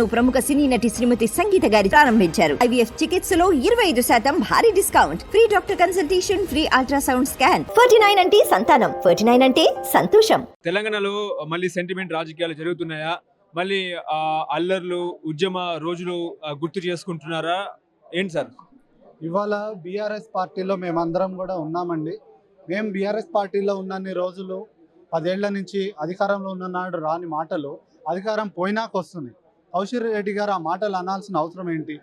ప్రముఖ సినీ నటి శ్రీమతి సంగీత గారి ప్రారంభించారు. ఐవీఎఫ్ చికిత్సలో ఇరవై ఐదు శాతం భారీ discount. Free doctor consultation free ultrasound scan. Ferty nine అంటే సంతానం. ఫర్టీ నైన్ అంటే సంతోషం. తెలంగాణలో మళ్ళీ సెంటిమెంట్ రాజకీయాలు జరుగుతున్నాయా? మళ్ళీ అల్లర్లు ఉద్యమ రోజులు గుర్తు చేసుకుంటున్నారా? ఏంటి సార్? ఇవాళ బీఆర్ఎస్ పార్టీలో మేమందరం కూడా ఉన్నామండి. మేము బీఆర్ఎస్ పార్టీలో ఉన్నన్ని రోజులు పదేళ్ళ నుంచి అధికారంలో ఉన్న నాడు రాని మాటలు అధికారం పోయినాక కౌశిక్ రెడ్డి గారు ఆ మాటలు అనాల్సిన అవసరం ఏంటి?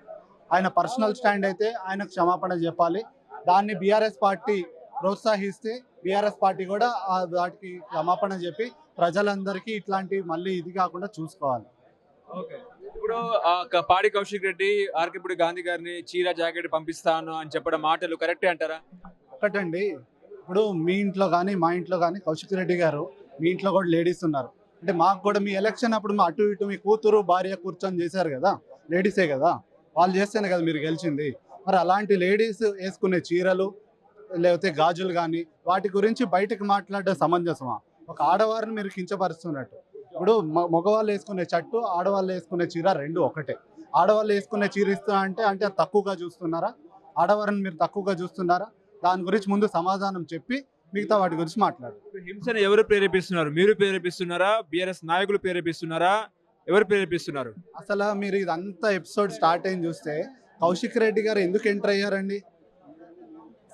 ఆయన పర్సనల్ స్టాండ్ అయితే ఆయన క్షమాపణ చెప్పాలి. దాన్ని బీఆర్ఎస్ పార్టీ ప్రోత్సహిస్తే బీఆర్ఎస్ పార్టీ కూడా వాటికి క్షమాపణ చెప్పి ప్రజలందరికీ ఇట్లాంటి మళ్ళీ ఇది కాకుండా చూసుకోవాలి. ఇప్పుడు పాడి కౌశిక్ రెడ్డి ఆర్కేపుడి గాంధీ గారిని చీర జాకెట్ పంపిస్తాను అని చెప్పడం మాటలు కరెక్టే అంటారా? ఒకటండి ఇప్పుడు మీ ఇంట్లో కానీ మా ఇంట్లో కానీ కౌశిక్ రెడ్డి గారు మీ ఇంట్లో కూడా లేడీస్ ఉన్నారు. అంటే మాకు కూడా మీ ఎలక్షన్ అప్పుడు మా అటు ఇటు మీ కూతురు భార్య కూర్చొని చేశారు కదా లేడీసే కదా వాళ్ళు చేస్తేనే కదా మీరు గెలిచింది. మరి అలాంటి లేడీస్ వేసుకునే చీరలు లేకపోతే గాజులు కానీ వాటి గురించి బయటకు మాట్లాడడం సమంజసమా? ఒక ఆడవారిని మీరు కించపరుస్తున్నట్టు. ఇప్పుడు మగవాళ్ళు వేసుకునే చట్టు ఆడవాళ్ళు వేసుకునే చీర రెండు ఒకటే. ఆడవాళ్ళు వేసుకునే చీర ఇస్తున్నా అంటే అంటే అది తక్కువగా చూస్తున్నారా? ఆడవారిని మీరు తక్కువగా చూస్తున్నారా? దాని గురించి ముందు సమాధానం చెప్పి మిగతా వాటి గురించి మాట్లాడు. హింసను ఎవరు ప్రేరేపిస్తున్నారు? మీరు ప్రేరేపిస్తున్నారా? బిఆర్ఎస్ నాయకులు ప్రేరేపిస్తున్నారా? ఎవరు ప్రేరేపిస్తున్నారు? అసలు మీరు ఇదంతా ఎపిసోడ్ స్టార్ట్ అయింది చూస్తే కౌశిక్ రెడ్డి గారు ఎందుకు ఎంటర్ అయ్యారండి?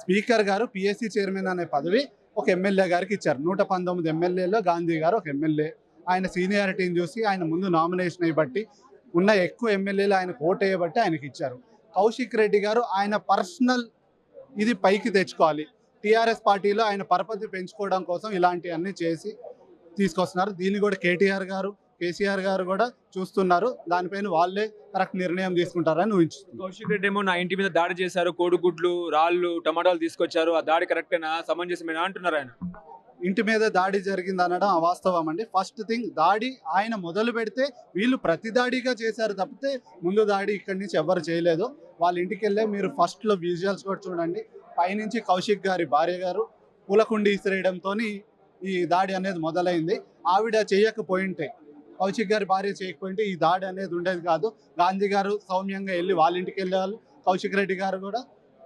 స్పీకర్ గారు పిఎస్సి చైర్మన్ అనే పదవి ఒక ఎమ్మెల్యే గారికి ఇచ్చారు. నూట పంతొమ్మిది ఎమ్మెల్యేలో గాంధీ గారు ఒక ఎమ్మెల్యే. ఆయన సీనియారిటీని చూసి ఆయన ముందు నామినేషన్ అయ్యబట్టి ఉన్న ఎక్కువ ఎమ్మెల్యేలు ఆయన ఓట్ వేయబట్టి ఆయనకి ఇచ్చారు కౌశిక్ రెడ్డి గారు ఆయన పర్సనల్ ఇది పైకి తెచ్చుకోవాలి. టీఆర్ఎస్ పార్టీలో ఆయన పరపతి పెంచుకోవడం కోసం ఇలాంటివన్నీ చేసి తీసుకొస్తున్నారు. దీన్ని కూడా కేటీఆర్ గారు కేసీఆర్ గారు కూడా చూస్తున్నారు. దానిపైన వాళ్ళే కరెక్ట్ నిర్ణయం తీసుకుంటారని ఊహించుతున్నారు కౌశిక్ రెడ్డి ఏమో నా ఇంటి మీద దాడి చేశారు కోడిగుడ్లు రాళ్ళు టమాటాలు తీసుకొచ్చారు. ఆ దాడి కరెక్టేనా? సమంజసమేనా? అంటున్నారు ఆయన. ఇంటి మీద దాడి జరిగింది అనడం అవాస్తవం అండి. ఫస్ట్ థింగ్ దాడి ఆయన మొదలు పెడితే వీళ్ళు ప్రతి దాడిగా చేశారు తప్పితే ముందు దాడి ఇక్కడి నుంచి ఎవరు చేయలేదు. వాళ్ళ ఇంటికి వెళ్ళే మీరు ఫస్ట్లో విజువల్స్ కూడా చూడండి. పైనుంచి కౌశిక్ గారి భార్య గారు పూలకుండి ఇసిరేయడంతో ఈ దాడి అనేది మొదలైంది. ఆవిడ చేయకపోయింటే కౌశిక్ గారి భార్య చేయకపోయింటే ఈ దాడి అనేది ఉండేది కాదు. గాంధీ గారు సౌమ్యంగా వెళ్ళి వాళ్ళ ఇంటికి వెళ్ళేవాళ్ళు కౌశిక్ రెడ్డి గారు కూడా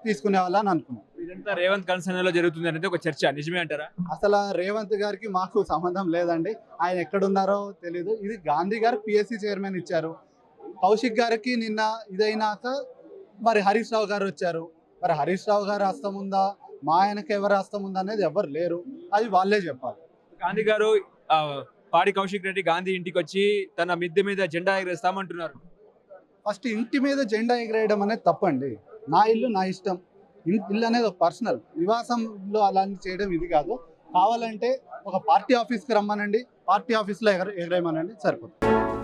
తీసుకునే వాళ్ళని అనుకున్నాం. ఇదంతా రేవంత్ కన్సర్న్లో జరుగుతుంది అనేది ఒక చర్చ నిజమే అంటారా? అసలు రేవంత్ గారికి మాకు సంబంధం లేదండి. ఆయన ఎక్కడున్నారో తెలీదు. ఇది గాంధీ గారు పిఎస్సి చైర్మన్ ఇచ్చారు. కౌశిక్ గారికి నిన్న ఇదైనాక మరి హరీష్ రావు గారు వచ్చారు. మరి హరీష్ రావు గారి హస్తం ఉందా? మా ఆయనకి ఎవరి హస్తం ఉందా అనేది ఎవరు లేరు. అది వాళ్ళే చెప్పాలి. గాంధీ గారు ఆ, పాడి కౌశిక్ రెడ్డి గాంధీ ఇంటికి వచ్చి తన మిద్దె మీద జెండా ఎగరేస్తామంటున్నారు. ఫస్ట్ ఇంటి మీద జెండా ఎగరేయడం అనేది తప్పండి. నా ఇల్లు నా ఇష్టం. ఇన్- ఇల్లు అనేది ఒక పర్సనల్. నివాసంలో అలాంటి చేయడం ఇది కాదు. కావాలంటే ఒక పార్టీ ఆఫీస్కి రమ్మనండి. పార్టీ ఆఫీస్లో ఎగర ఎగరేయమనండి. సరిపోతుంది.